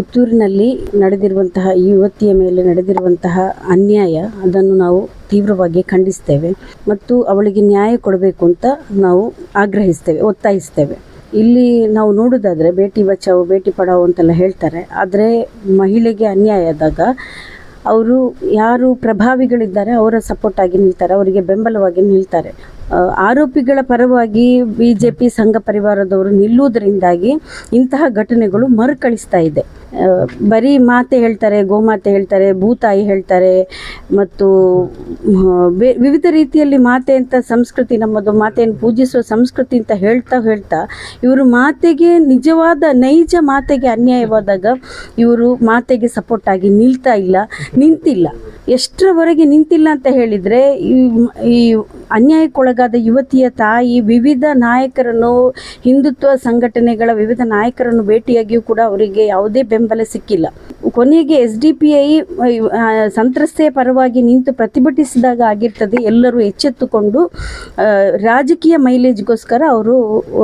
ಪುತ್ತೂರಿನಲ್ಲಿ ನಡೆದಿರುವಂತಹ, ಈ ಯುವತಿಯ ಮೇಲೆ ನಡೆದಿರುವಂತಹ ಅನ್ಯಾಯ, ಅದನ್ನು ನಾವು ತೀವ್ರವಾಗಿ ಖಂಡಿಸ್ತೇವೆ. ಮತ್ತು ಅವಳಿಗೆ ನ್ಯಾಯ ಕೊಡಬೇಕು ಅಂತ ನಾವು ಆಗ್ರಹಿಸ್ತೇವೆ, ಒತ್ತಾಯಿಸ್ತೇವೆ. ಇಲ್ಲಿ ನಾವು ನೋಡೋದಾದರೆ, ಬೇಟಿ ಬಚಾವೋ, ಬೇಟಿ ಪಡಾವೋ ಅಂತೆಲ್ಲ ಹೇಳ್ತಾರೆ. ಆದರೆ ಮಹಿಳೆಗೆ ಅನ್ಯಾಯ ಆದಾಗ ಅವರು ಯಾರು ಪ್ರಭಾವಿಗಳಿದ್ದಾರೆ, ಅವರ ಸಪೋರ್ಟ್ ಆಗಿ ನಿಲ್ತಾರೆ, ಅವರಿಗೆ ಬೆಂಬಲವಾಗಿ ನಿಲ್ತಾರೆ. ಆರೋಪಿಗಳ ಪರವಾಗಿ ಬಿ ಜೆ ಪಿ ಸಂಘ ಪರಿವಾರದವರು ನಿಲ್ಲುವುದರಿಂದಾಗಿ ಇಂತಹ ಘಟನೆಗಳು ಮರುಕಳಿಸ್ತಾ ಇದೆ. ಬರೀ ಮಾತೆ ಹೇಳ್ತಾರೆ, ಗೋಮಾತೆ ಹೇಳ್ತಾರೆ, ಭೂತಾಯಿ ಹೇಳ್ತಾರೆ, ಮತ್ತು ವಿವಿಧ ರೀತಿಯಲ್ಲಿ ಮಾತೆ ಅಂತ ಸಂಸ್ಕೃತಿ, ನಮ್ಮದು ಮಾತೆಯನ್ನು ಪೂಜಿಸುವ ಸಂಸ್ಕೃತಿ ಅಂತ ಹೇಳ್ತಾ ಹೇಳ್ತಾ, ಇವರು ಮಾತೆಗೆ ನಿಜವಾದ ನೈಜ ಮಾತೆಗೆ ಅನ್ಯಾಯವಾದಾಗ ಇವರು ಮಾತೆಗೆ ಸಪೋರ್ಟ್ ಆಗಿ ನಿಲ್ತಾ ಇಲ್ಲ, ನಿಂತಿಲ್ಲ. ಎಷ್ಟರವರೆಗೆ ನಿಂತಿಲ್ಲ ಅಂತ ಹೇಳಿದರೆ, ಈ ಅನ್ಯಾಯಕ್ಕೊಳಗಾದ ಯುವತಿಯ ತಾಯಿ ವಿವಿಧ ನಾಯಕರನ್ನು, ಹಿಂದುತ್ವ ಸಂಘಟನೆಗಳ ವಿವಿಧ ನಾಯಕರನ್ನು ಭೇಟಿಯಾಗಿಯೂ ಕೂಡ ಅವರಿಗೆ ಯಾವುದೇ ಸಿಕ್ಕಿಲ್ಲ. ಕೊನೆಗೆ ಎಸ್ ಡಿ ಪಿ ಐ ಸಂತ್ರಸ್ತೆಯ ಪರವಾಗಿ ನಿಂತು ಪ್ರತಿಭಟಿಸಿದಾಗ ಆಗಿರ್ತದೆ ಎಲ್ಲರೂ ಎಚ್ಚೆತ್ತುಕೊಂಡು ರಾಜಕೀಯ ಮೈಲೇಜ್ಗೋಸ್ಕರ ಅವರು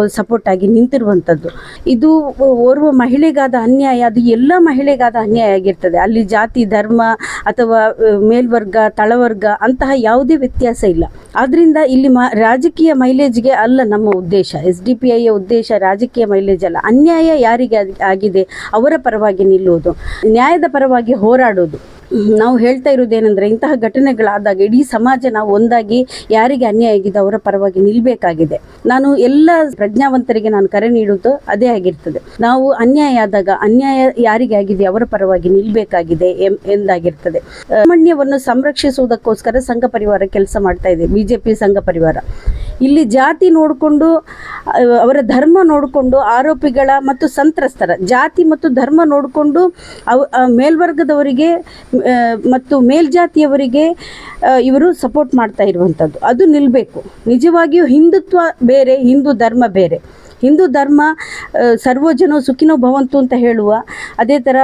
ಸಪೋರ್ಟ್ ಆಗಿ ನಿಂತಿರುವಂಥದ್ದು. ಇದು ಓರ್ವ ಮಹಿಳೆಗಾದ ಅನ್ಯಾಯ, ಅದು ಎಲ್ಲ ಮಹಿಳೆಗಾದ ಅನ್ಯಾಯ ಆಗಿರ್ತದೆ. ಅಲ್ಲಿ ಜಾತಿ, ಧರ್ಮ ಅಥವಾ ಮೇಲ್ವರ್ಗ, ತಳವರ್ಗ ಅಂತಹ ಯಾವುದೇ ವ್ಯತ್ಯಾಸ ಇಲ್ಲ. ಆದ್ದರಿಂದ ಇಲ್ಲಿ ಮ, ರಾಜಕೀಯ ಮೈಲೇಜ್ಗೆ ಅಲ್ಲ ನಮ್ಮ ಉದ್ದೇಶ. ಎಸ್ ಡಿ ಪಿ ಐಯ ಉದ್ದೇಶ ರಾಜಕೀಯ ಮೈಲೇಜ್ ಅಲ್ಲ. ಅನ್ಯಾಯ ಯಾರಿಗೆ ಆಗಿದೆ ಅವರ ಪರವಾಗಿ ನಿಲ್ಲುವುದು. ನ್ಯಾಯದ ಪರವಾಗಿ ಹೋರಾಡೋದು. ನಾವು ಹೇಳ್ತಾ ಇರೋದೇನೆಂದ್ರೆ ಇಂತಹ ಘಟನೆಗಳಾದಾಗ ಇಡೀ ಸಮಾಜ ನಾವು ಒಂದಾಗಿ ಯಾರಿಗೆ ಅನ್ಯಾಯ ಆಗಿದೆ ಅವರ ಪರವಾಗಿ ನಿಲ್ಬೇಕಾಗಿದೆ. ನಾನು ಎಲ್ಲ ಪ್ರಜ್ಞಾವಂತರಿಗೆ ನಾನು ಕರೆ ನೀಡುವುದು ಅದೇ ಆಗಿರ್ತದೆ. ನಾವು ಅನ್ಯಾಯ ಆದಾಗ ಅನ್ಯಾಯ ಯಾರಿಗೆ ಆಗಿದೆ ಅವರ ಪರವಾಗಿ ನಿಲ್ಬೇಕಾಗಿದೆ ಎಂ- ಎಂದಾಗಿರ್ತದೆ. ಸಾಮಾನ್ಯವನ್ನು ಸಂರಕ್ಷಿಸುವುದಕ್ಕೋಸ್ಕರ ಸಂಘ ಪರಿವಾರ ಕೆಲಸ ಮಾಡ್ತಾ ಇದೆ. ಬಿಜೆಪಿ ಸಂಘ ಪರಿವಾರ. ಇಲ್ಲಿ ಜಾತಿ ನೋಡಿಕೊಂಡು ಅವರ ಧರ್ಮ ನೋಡಿಕೊಂಡು, ಆರೋಪಿಗಳ ಮತ್ತು ಸಂತ್ರಸ್ತರ ಜಾತಿ ಮತ್ತು ಧರ್ಮ ನೋಡಿಕೊಂಡು, ಅವ ಮೇಲ್ವರ್ಗದವರಿಗೆ ಮತ್ತು ಮೇಲ್ಜಾತಿಯವರಿಗೆ ಇವರು ಸಪೋರ್ಟ್ ಮಾಡ್ತಾ ಇರುವಂಥದ್ದು ಅದು ನಿಲ್ಲಬೇಕು ನಿಜವಾಗಿಯೂ ಹಿಂದುತ್ವ ಬೇರೆ, ಹಿಂದೂ ಧರ್ಮ ಬೇರೆ. ಹಿಂದೂ ಧರ್ಮ ಸರ್ವಜನೋ ಸುಖಿನೋ ಭವಂತು ಅಂತ ಹೇಳುವ, ಅದೇ ಥರ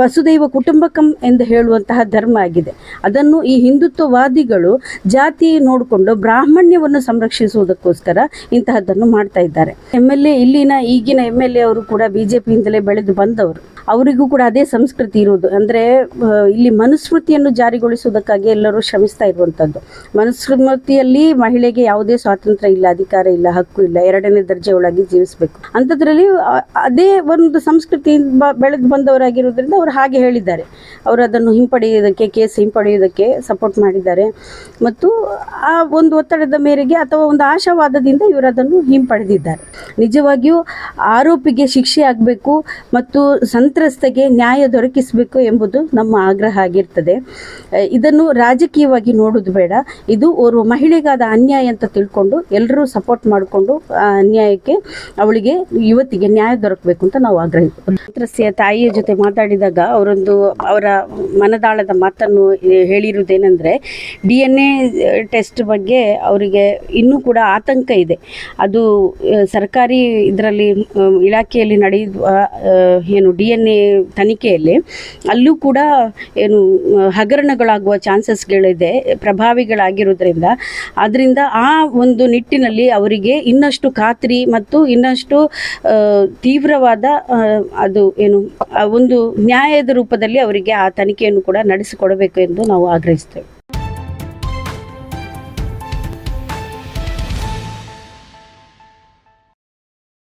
ವಸುದೈವ ಕುಟುಂಬಕಂ ಎಂದು ಹೇಳುವಂತಹ ಧರ್ಮ ಆಗಿದೆ. ಅದನ್ನು ಈ ಹಿಂದುತ್ವವಾದಿಗಳು ಜಾತಿ ನೋಡಿಕೊಂಡು ಬ್ರಾಹ್ಮಣ್ಯವನ್ನು ಸಂರಕ್ಷಿಸುವುದಕ್ಕೋಸ್ಕರ ಇಂತಹದ್ದನ್ನು ಮಾಡ್ತಾ ಇದ್ದಾರೆ. ಎಂ ಎಲ್ ಎ ಇಲ್ಲಿನ ಈಗಿನ ಎಂ ಎಲ್ ಎ ಅವರು ಕೂಡ ಬಿ ಜೆ ಪಿಯಿಂದಲೇ ಬೆಳೆದು ಬಂದವರು. ಅವರಿಗೂ ಕೂಡ ಅದೇ ಸಂಸ್ಕೃತಿ ಇರುವುದು. ಅಂದರೆ ಇಲ್ಲಿ ಮನುಸ್ಮೃತಿಯನ್ನು ಜಾರಿಗೊಳಿಸುವುದಕ್ಕಾಗಿ ಎಲ್ಲರೂ ಶ್ರಮಿಸ್ತಾ ಇರುವಂಥದ್ದು ಮನುಸ್ಮೃತಿಯಲ್ಲಿ ಮಹಿಳೆಗೆ ಯಾವುದೇ ಸ್ವಾತಂತ್ರ್ಯ ಇಲ್ಲ, ಅಧಿಕಾರ ಇಲ್ಲ, ಹಕ್ಕು ಇಲ್ಲ, ಎರಡನೇ ದರ್ಜೆ ಒಳಗೆ ಜೀವಿಸಬೇಕು. ಅಂಥದ್ರಲ್ಲಿ ಅದೇ ಒಂದು ಸಂಸ್ಕೃತಿ ಬೆಳೆದು ಬಂದವರಾಗಿರೋದ್ರಿಂದ ಅವರು ಹಾಗೆ ಹೇಳಿದ್ದಾರೆ. ಅವರು ಅದನ್ನು ಹಿಂಪಡೆಯುವುದಕ್ಕೆ, ಕೇಸ್ ಹಿಂಪಡೆಯುವುದಕ್ಕೆ ಸಪೋರ್ಟ್ ಮಾಡಿದ್ದಾರೆ. ಮತ್ತು ಆ ಒಂದು ಒತ್ತಡದ ಮೇರೆಗೆ ಅಥವಾ ಒಂದು ಆಶಾವಾದದಿಂದ ಇವರು ಅದನ್ನು ಹಿಂಪಡೆದಿದ್ದಾರೆ. ನಿಜವಾಗಿಯೂ ಆರೋಪಿಗೆ ಶಿಕ್ಷೆ ಆಗಬೇಕು ಮತ್ತು ಸಂತ್ರಸ್ತೆಗೆ ನ್ಯಾಯ ದೊರಕಿಸಬೇಕು ಎಂಬುದು ನಮ್ಮ ಆಗ್ರಹ ಆಗಿರ್ತದೆ. ಇದನ್ನು ರಾಜಕೀಯವಾಗಿ ನೋಡೋದು ಬೇಡ. ಇದು ಓರ್ವ ಮಹಿಳೆಗಾದ ಅನ್ಯಾಯ ಅಂತ ತಿಳ್ಕೊಂಡು ಎಲ್ಲರೂ ಸಪೋರ್ಟ್ ಮಾಡಿಕೊಂಡು ಅನ್ಯಾಯಕ್ಕೆ ಅವಳಿಗೆ ಯುವತಿಗೆ ನ್ಯಾಯ ದೊರಕಬೇಕು ಅಂತ ನಾವು ಆಗ್ರಹ ಸಂತ್ರಸ್ತೆಯ ತಾಯಿಯ ಜೊತೆ ಮಾತಾಡಿದಾಗ ಅವರೊಂದು ಅವರ ಮನದಾಳದ ಮಾತನ್ನು ಹೇಳಿರುವುದೇನೆಂದರೆ, ಡಿ ಎನ್ ಎ ಟೆಸ್ಟ್ ಬಗ್ಗೆ ಅವರಿಗೆ ಇನ್ನೂ ಕೂಡ ಆತಂಕ ಇದೆ. ಅದು ಸರ್ಕಾರಿ ಇದರಲ್ಲಿ ಇಲಾಖೆಯಲ್ಲಿ ನಡೆಯುವ ಏನು ಡಿ ಎನ್ ತನಿಖೆಯಲ್ಲಿ ಅಲ್ಲೂ ಕೂಡ ಏನು ಹಗರಣಗಳಾಗುವ ಚಾನ್ಸಸ್ಗಳಿದೆ ಪ್ರಭಾವಿಗಳಾಗಿರೋದ್ರಿಂದ ಆದ್ದರಿಂದ ಆ ಒಂದು ನಿಟ್ಟಿನಲ್ಲಿ ಅವರಿಗೆ ಇನ್ನಷ್ಟು ಖಾತ್ರಿ ಮತ್ತು ಇನ್ನಷ್ಟು ತೀವ್ರವಾದ ಅದು ಏನು ಒಂದು ನ್ಯಾಯದ ರೂಪದಲ್ಲಿ ಅವರಿಗೆ ಆ ತನಿಖೆಯನ್ನು ಕೂಡ ನಡೆಸಿಕೊಡಬೇಕು ಎಂದು ನಾವು ಆಗ್ರಹಿಸ್ತೇವೆ.